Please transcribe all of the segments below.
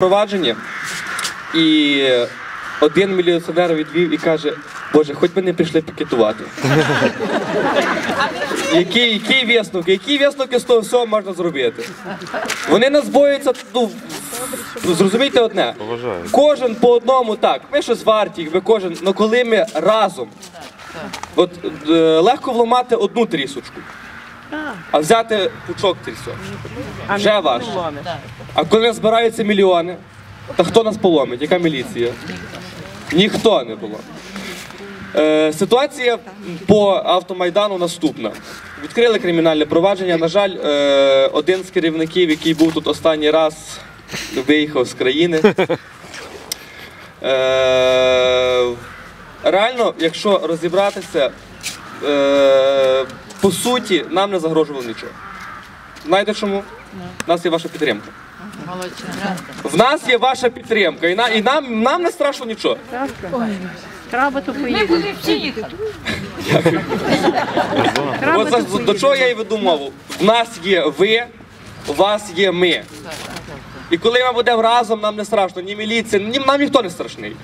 провадження, і один міліціонер відвів і каже, Боже, хоч би не прийшли пікетувати. Який, який висновок? Які висновки з того всього можна зробити? Вони нас бояться, ну, зрозумійте одне. Кожен по одному так. Ми щось варті, ви кожен, але коли ми разом. От е, легко вламати одну трісочку, а взяти пучок трісок. Вже важче. А коли збираються мільйони, то хто нас поломить? Яка міліція? Ніхто не було. Е, ситуація по автомайдану наступна. Відкрили кримінальне провадження. На жаль, е, один з керівників, який був тут останній раз, виїхав з країни. Е, реально, якщо розібратися, е, по суті, нам не загрожувало нічого. Знаєте чому? У нас є ваша підтримка. В нас є ваша підтримка, і, на, і нам, нам не страшно нічого. Треба то Ми будемо всі їхати. От за- до чого я і веду мову? В нас є ви, у вас є ми. І коли ми будемо разом, нам не страшно, ні міліція, ні, нам ніхто не страшний.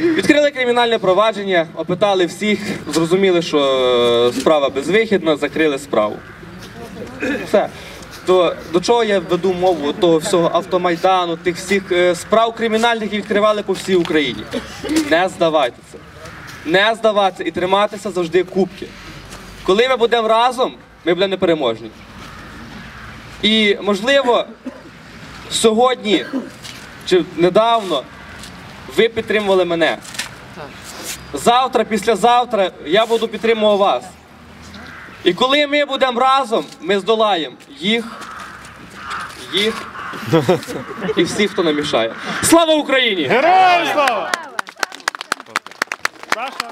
Відкрили кримінальне провадження, опитали всіх, зрозуміли, що е, справа безвихідна, закрили справу. Все. То до чого я веду мову того всього автомайдану, тих всіх е, справ кримінальних, які відкривали по всій Україні. Не здавайтеся. Не здаватися і триматися завжди кубки. Коли ми будемо разом, ми будемо непереможні. І можливо, сьогодні чи недавно ви підтримували мене. Завтра, післязавтра я буду підтримувати вас. І коли ми будемо разом, ми здолаємо їх, їх і всіх, хто нам мішає. Слава Україні! Героям слава! Саша.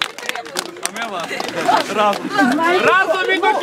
Підтримуємо. Разом і до